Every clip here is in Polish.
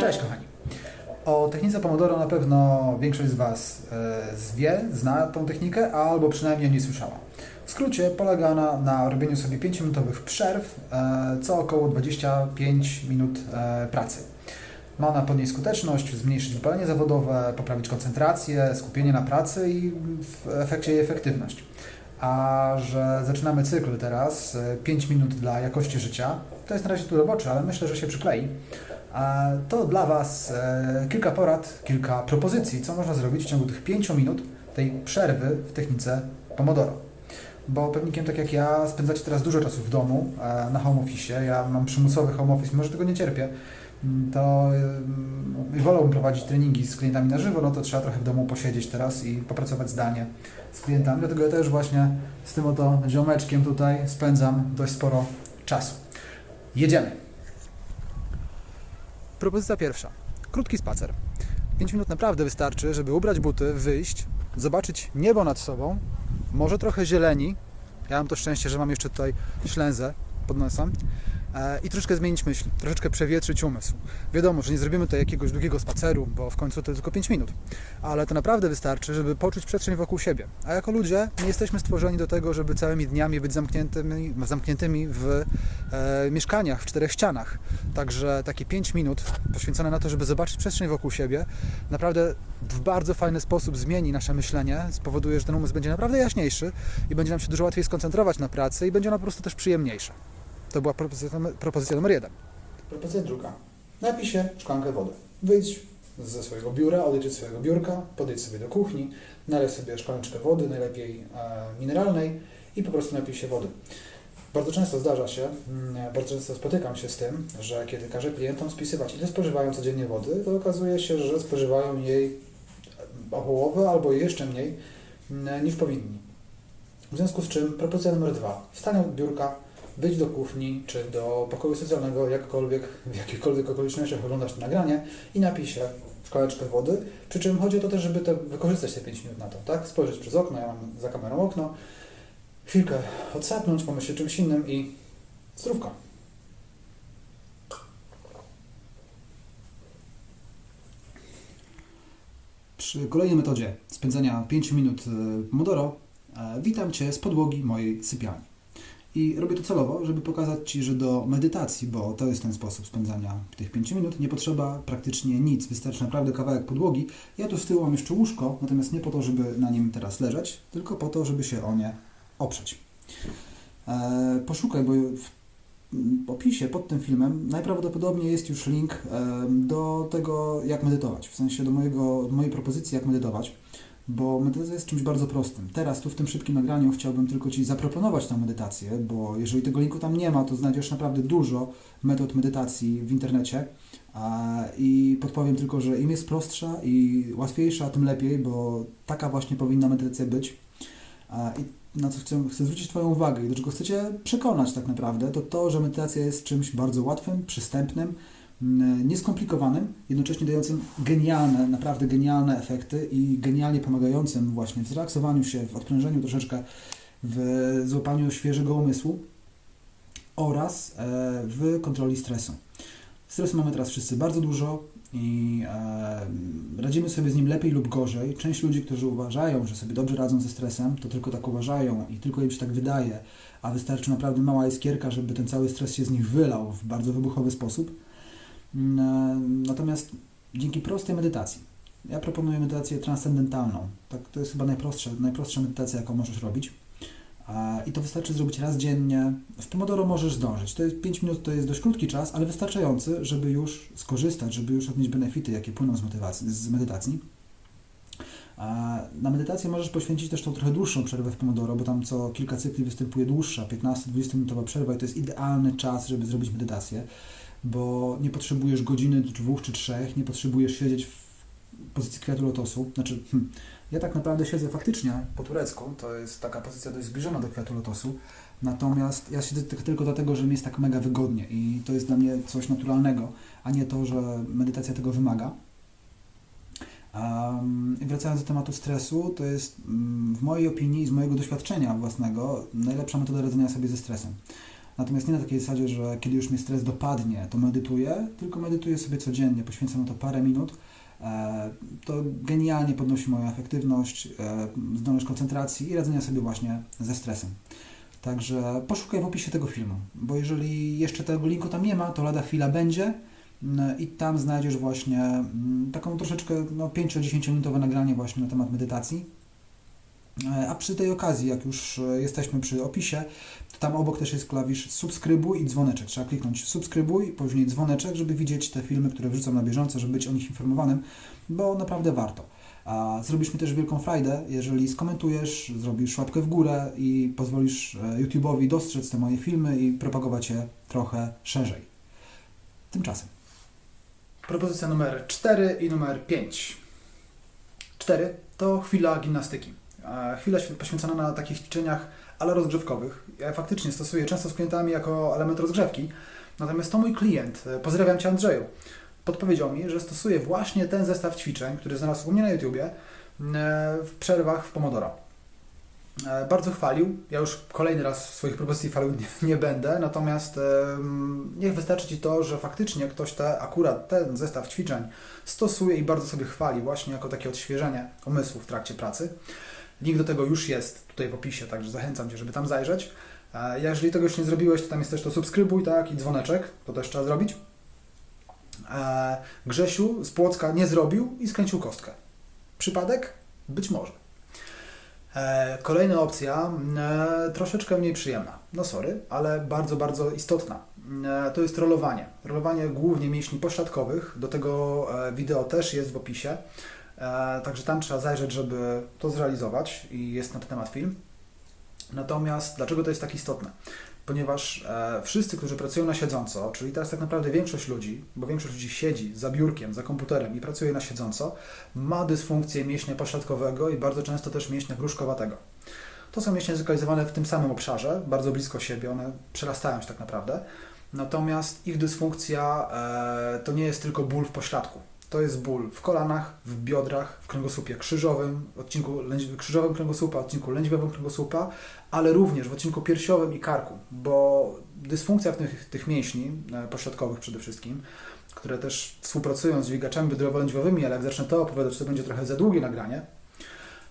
Cześć kochani. O technice Pomodoro na pewno większość z Was e, zwie, zna tą technikę, albo przynajmniej nie słyszała. W skrócie polega ona na robieniu sobie 5-minutowych przerw e, co około 25 minut e, pracy. Ma ona podnieść skuteczność, zmniejszyć wypalenie zawodowe, poprawić koncentrację, skupienie na pracy i w efekcie jej efektywność. A że zaczynamy cykl teraz, e, 5 minut dla jakości życia, to jest na razie tu robocze, ale myślę, że się przyklei. To dla Was e, kilka porad, kilka propozycji, co można zrobić w ciągu tych 5 minut tej przerwy w technice Pomodoro. Bo pewnikiem tak jak ja spędzacie teraz dużo czasu w domu, e, na home office. Ja mam przymusowy home office, mimo że tego nie cierpię. To y, wolałbym prowadzić treningi z klientami na żywo, no to trzeba trochę w domu posiedzieć teraz i popracować zdalnie z klientami. Dlatego ja też właśnie z tym oto ziomeczkiem tutaj spędzam dość sporo czasu. Jedziemy. Propozycja pierwsza. Krótki spacer. 5 minut naprawdę wystarczy, żeby ubrać buty, wyjść, zobaczyć niebo nad sobą, może trochę zieleni. Ja mam to szczęście, że mam jeszcze tutaj ślęzę pod nosem. E, I troszeczkę zmienić myśl, troszeczkę przewietrzyć umysł. Wiadomo, że nie zrobimy tutaj jakiegoś długiego spaceru, bo w końcu to tylko 5 minut, ale to naprawdę wystarczy, żeby poczuć przestrzeń wokół siebie. A jako ludzie nie jesteśmy stworzeni do tego, żeby całymi dniami być zamkniętymi, zamkniętymi w e, mieszkaniach, w czterech ścianach. Także takie 5 minut poświęcone na to, żeby zobaczyć przestrzeń wokół siebie, naprawdę w bardzo fajny sposób zmieni nasze myślenie, spowoduje, że ten umysł będzie naprawdę jaśniejszy i będzie nam się dużo łatwiej skoncentrować na pracy i będzie ona po prostu też przyjemniejsza. To była propozycja, propozycja numer jeden. Propozycja druga. Napij się szklankę wody. Wyjdź ze swojego biura, odejdź od swojego biurka, podejdź sobie do kuchni, nalej sobie szklaneczkę wody, najlepiej e, mineralnej i po prostu napij się wody. Bardzo często zdarza się, mm, bardzo często spotykam się z tym, że kiedy każę klientom spisywać, ile spożywają codziennie wody, to okazuje się, że spożywają jej o połowę albo jeszcze mniej mm, niż powinni. W związku z czym propozycja numer dwa. Wstań od biurka, wyjdź do kuchni czy do pokoju socjalnego, jakkolwiek, w jakichkolwiek okolicznościach oglądasz to nagranie i napij się szklaneczkę wody. Przy czym chodzi o to też, żeby te, wykorzystać te 5 minut na to, tak? Spojrzeć przez okno, ja mam za kamerą okno, chwilkę odsapnąć, pomyśleć czymś innym i zdrówka. Przy kolejnej metodzie spędzania 5 minut e, Pomodoro e, witam Cię z podłogi mojej sypialni. I robię to celowo, żeby pokazać Ci, że do medytacji, bo to jest ten sposób spędzania tych 5 minut, nie potrzeba praktycznie nic, wystarczy naprawdę kawałek podłogi. Ja tu z tyłu mam jeszcze łóżko, natomiast nie po to, żeby na nim teraz leżeć, tylko po to, żeby się o nie oprzeć. E, poszukaj, bo w opisie pod tym filmem najprawdopodobniej jest już link e, do tego, jak medytować, w sensie do, mojego, mojej propozycji, jak medytować, bo medytacja jest czymś bardzo prostym. Teraz, tu w tym szybkim nagraniu chciałbym tylko Ci zaproponować tę medytację, bo jeżeli tego linku tam nie ma, to znajdziesz naprawdę dużo metod medytacji w internecie i podpowiem tylko, że im jest prostsza i łatwiejsza, tym lepiej, bo taka właśnie powinna medytacja być. I na co chcę, chcę zwrócić Twoją uwagę i do czego chcę Cię przekonać tak naprawdę, to to, że medytacja jest czymś bardzo łatwym, przystępnym, nieskomplikowanym, jednocześnie dającym genialne, naprawdę genialne efekty i genialnie pomagającym właśnie w zrelaksowaniu się, w odprężeniu troszeczkę, w złapaniu świeżego umysłu oraz e, w kontroli stresu. Stresu mamy teraz wszyscy bardzo dużo i e, radzimy sobie z nim lepiej lub gorzej. Część ludzi, którzy uważają, że sobie dobrze radzą ze stresem, to tylko tak uważają i tylko im się tak wydaje, a wystarczy naprawdę mała iskierka, żeby ten cały stres się z nich wylał w bardzo wybuchowy sposób. Natomiast dzięki prostej medytacji, ja proponuję medytację transcendentalną. Tak, to jest chyba najprostsza, najprostsza medytacja, jaką możesz robić. I to wystarczy zrobić raz dziennie. W Pomodoro możesz zdążyć. To jest 5 minut to jest dość krótki czas, ale wystarczający, żeby już skorzystać, żeby już odnieść benefity, jakie płyną z, motywacji, z medytacji. Na medytację możesz poświęcić też tą trochę dłuższą przerwę w Pomodoro, bo tam co kilka cykli występuje dłuższa, 15-20 minutowa przerwa i to jest idealny czas, żeby zrobić medytację, bo nie potrzebujesz godziny, dwóch, czy trzech, nie potrzebujesz siedzieć w pozycji kwiatu lotosu. Znaczy, hmm, ja tak naprawdę siedzę faktycznie po turecku, to jest taka pozycja dość zbliżona do kwiatu lotosu, natomiast ja siedzę tylko- dlatego, że mi jest tak mega wygodnie i to jest dla mnie coś naturalnego, a nie to, że medytacja tego wymaga. Um, wracając do tematu stresu, to jest mm, w mojej opinii i z mojego doświadczenia własnego najlepsza metoda radzenia sobie ze stresem. Natomiast nie na takiej zasadzie, że kiedy już mnie stres dopadnie, to medytuję, tylko medytuję sobie codziennie, poświęcam na to parę minut. E, To genialnie podnosi moją efektywność, e, zdolność koncentracji i radzenia sobie właśnie ze stresem. Także poszukaj w opisie tego filmu, bo jeżeli jeszcze tego linku tam nie ma, to lada chwila będzie mm, i tam znajdziesz właśnie mm, taką troszeczkę no, 5-10 minutowe nagranie właśnie na temat medytacji. E, A przy tej okazji, jak już e, jesteśmy przy opisie, to tam obok też jest klawisz subskrybuj i dzwoneczek. Trzeba kliknąć subskrybuj, później dzwoneczek, żeby widzieć te filmy, które wrzucam na bieżąco, żeby być o nich informowanym, bo naprawdę warto. A zrobisz mi też wielką frajdę, jeżeli skomentujesz, zrobisz łapkę w górę i pozwolisz e, YouTube'owi dostrzec te moje filmy i propagować je trochę szerzej. Tymczasem. Propozycja numer 4 i numer 5. 4 to chwila gimnastyki. Chwila świ- poświęcona na takich ćwiczeniach, ale rozgrzewkowych. Ja faktycznie stosuję często z klientami jako element rozgrzewki. Natomiast to mój klient, pozdrawiam Cię Andrzeju, podpowiedział mi, że stosuje właśnie ten zestaw ćwiczeń, który znalazł u mnie na YouTubie e, w przerwach w Pomodoro. E, Bardzo chwalił. Ja już kolejny raz swoich propozycji chwalił nie, nie będę, natomiast niech wystarczy Ci to, że faktycznie ktoś te, akurat ten zestaw ćwiczeń stosuje i bardzo sobie chwali, właśnie jako takie odświeżenie umysłu w trakcie pracy. Link do tego już jest tutaj w opisie, także zachęcam Cię, żeby tam zajrzeć. Jeżeli tego już nie zrobiłeś, to tam jest też to subskrybuj, tak, i dzwoneczek, to też trzeba zrobić. Grzesiu z Płocka nie zrobił i skręcił kostkę. Przypadek? Być może. E, Kolejna opcja, e, troszeczkę mniej przyjemna. No sorry, ale bardzo, bardzo istotna. E, To jest rolowanie. Rolowanie głównie mięśni pośladkowych. Do tego wideo też jest w opisie. E, Także tam trzeba zajrzeć, żeby to zrealizować i jest na ten temat film. Natomiast dlaczego to jest tak istotne? Ponieważ e, wszyscy, którzy pracują na siedząco, czyli teraz tak naprawdę większość ludzi, bo większość ludzi siedzi za biurkiem, za komputerem i pracuje na siedząco, ma dysfunkcję mięśnia pośladkowego i bardzo często też mięśnia gruszkowatego. To są mięśnie zlokalizowane w tym samym obszarze, bardzo blisko siebie, one przerastają się tak naprawdę. Natomiast ich dysfunkcja e, to nie jest tylko ból w pośladku. To jest ból w kolanach, w biodrach, w kręgosłupie krzyżowym, odcinku krzyżowym kręgosłupa, odcinku lędźwiowym kręgosłupa, ale również w odcinku piersiowym i karku, bo dysfunkcja w tych, tych mięśni e, pośladkowych przede wszystkim, które też współpracują z dźwigaczami biodrowo-lędźwiowymi, ale jak zacznę to opowiadać, to będzie trochę za długie nagranie.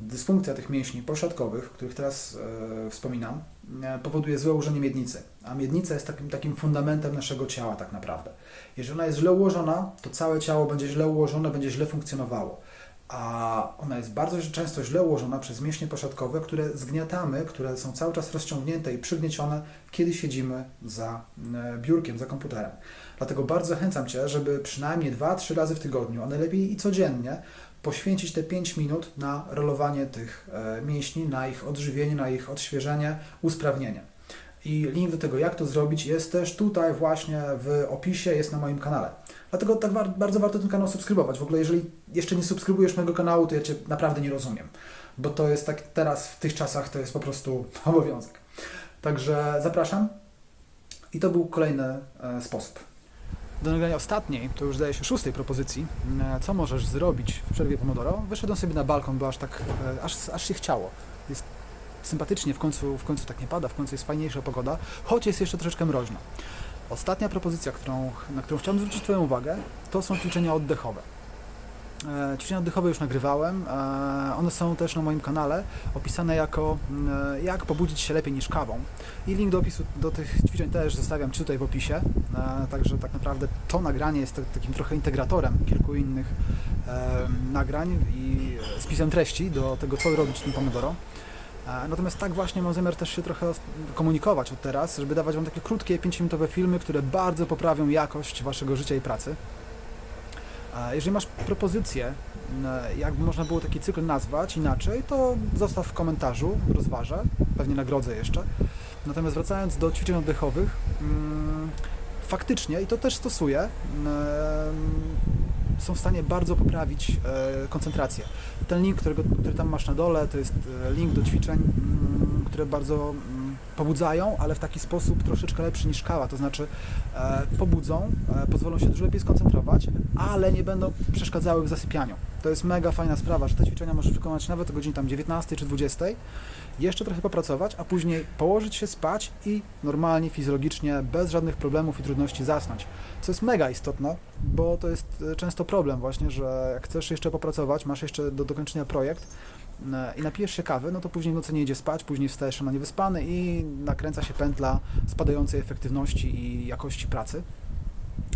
Dysfunkcja tych mięśni pośladkowych, których teraz e, wspominam, e, powoduje złe ułożenie miednicy. A miednica jest takim, takim fundamentem naszego ciała tak naprawdę. Jeżeli ona jest źle ułożona, to całe ciało będzie źle ułożone, będzie źle funkcjonowało. A ona jest bardzo często źle ułożona przez mięśnie pośladkowe, które zgniatamy, które są cały czas rozciągnięte i przygniecione, kiedy siedzimy za e, biurkiem, za komputerem. Dlatego bardzo zachęcam Cię, żeby przynajmniej 2-3 razy w tygodniu, a najlepiej i codziennie, poświęcić te 5 minut na rolowanie tych e, mięśni, na ich odżywienie, na ich odświeżenie, usprawnienie. I link do tego, jak to zrobić, jest też tutaj właśnie w opisie, jest na moim kanale. Dlatego tak bardzo warto ten kanał subskrybować. W ogóle, jeżeli jeszcze nie subskrybujesz mojego kanału, to ja Cię naprawdę nie rozumiem. Bo to jest tak teraz, w tych czasach, to jest po prostu obowiązek. Także zapraszam. I to był kolejny e, sposób. Do nagrania ostatniej, to już zdaje się szóstej propozycji, e, co możesz zrobić w przerwie Pomodoro, wyszedłem sobie na balkon, bo aż tak, e, aż, aż się chciało. Jest sympatycznie, w końcu, w końcu tak nie pada, w końcu jest fajniejsza pogoda, choć jest jeszcze troszeczkę mroźno. Ostatnia propozycja, którą, na którą chciałbym zwrócić Twoją uwagę, to są ćwiczenia oddechowe. E, Ćwiczenia oddechowe już nagrywałem. e, One są też na moim kanale opisane jako mm, jak pobudzić się lepiej niż kawą. I link do opisu do tych ćwiczeń też zostawiam Ci tutaj w opisie. E, Także tak naprawdę to nagranie jest tak- takim trochę integratorem kilku innych e, nagrań i spisem treści do tego, co robić w tym Pomodoro. E, Natomiast tak właśnie mam zamiar też się trochę komunikować od teraz, żeby dawać Wam takie krótkie, 5-minutowe filmy, które bardzo poprawią jakość Waszego życia i pracy. Jeżeli masz propozycję, jakby można było taki cykl nazwać inaczej, to zostaw w komentarzu, rozważę, pewnie nagrodzę jeszcze. Natomiast wracając do ćwiczeń oddechowych, mm, faktycznie, i to też stosuję, są w stanie bardzo poprawić e, koncentrację. Ten link, którego, który tam masz na dole, to jest e, link do ćwiczeń, które bardzo pobudzają, ale w taki sposób troszeczkę lepszy niż kawa, to znaczy e, pobudzą, e, pozwolą się dużo lepiej skoncentrować, ale nie będą przeszkadzały w zasypianiu. To jest mega fajna sprawa, że te ćwiczenia możesz wykonać nawet o godzinie tam 19 czy 20, jeszcze trochę popracować, a później położyć się spać i normalnie, fizjologicznie, bez żadnych problemów i trudności zasnąć. Co jest mega istotne, bo to jest e, często problem właśnie, że jak chcesz jeszcze popracować, masz jeszcze do dokończenia projekt i napijesz się kawy, no to później w nocy nie idzie spać, później wstajesz na niewyspany i nakręca się pętla spadającej efektywności i jakości pracy.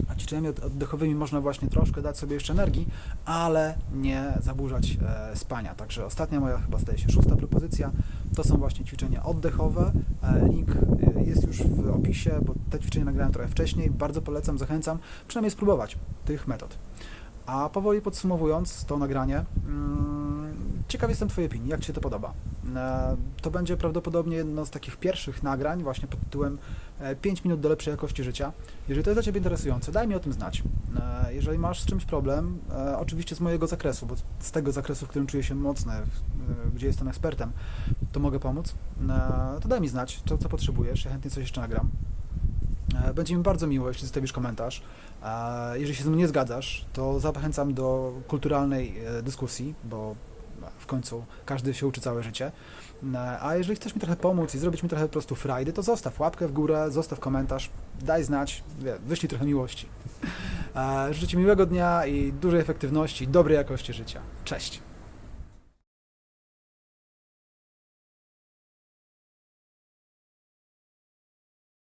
A ćwiczeniami od- oddechowymi można właśnie troszkę dać sobie jeszcze energii, ale nie zaburzać e, spania. Także ostatnia moja, chyba zdaje się, szósta propozycja, to są właśnie ćwiczenia oddechowe. E, link e, jest już w opisie, bo te ćwiczenia nagrałem trochę wcześniej. Bardzo polecam, zachęcam, przynajmniej spróbować tych metod. A powoli podsumowując to nagranie, mm, ciekaw jestem Twojej opinii, jak Ci się to podoba. E, To będzie prawdopodobnie jedno z takich pierwszych nagrań, właśnie pod tytułem e, 5 minut do lepszej jakości życia. Jeżeli to jest dla Ciebie interesujące, daj mi o tym znać. E, Jeżeli masz z czymś problem, e, oczywiście z mojego zakresu, bo z tego zakresu, w którym czuję się mocny, gdzie jestem ekspertem, to mogę pomóc, e, to daj mi znać, co, co potrzebujesz, ja chętnie coś jeszcze nagram. E, Będzie mi bardzo miło, jeśli zostawisz komentarz. E, Jeżeli się ze mną nie zgadzasz, to zachęcam do kulturalnej e, dyskusji, bo w końcu każdy się uczy całe życie. E, A jeżeli chcesz mi trochę pomóc i zrobić mi trochę po prostu frajdy, to zostaw łapkę w górę, zostaw komentarz, daj znać, wyślij trochę miłości. E, Życzę Ci miłego dnia i dużej efektywności, dobrej jakości życia. Cześć!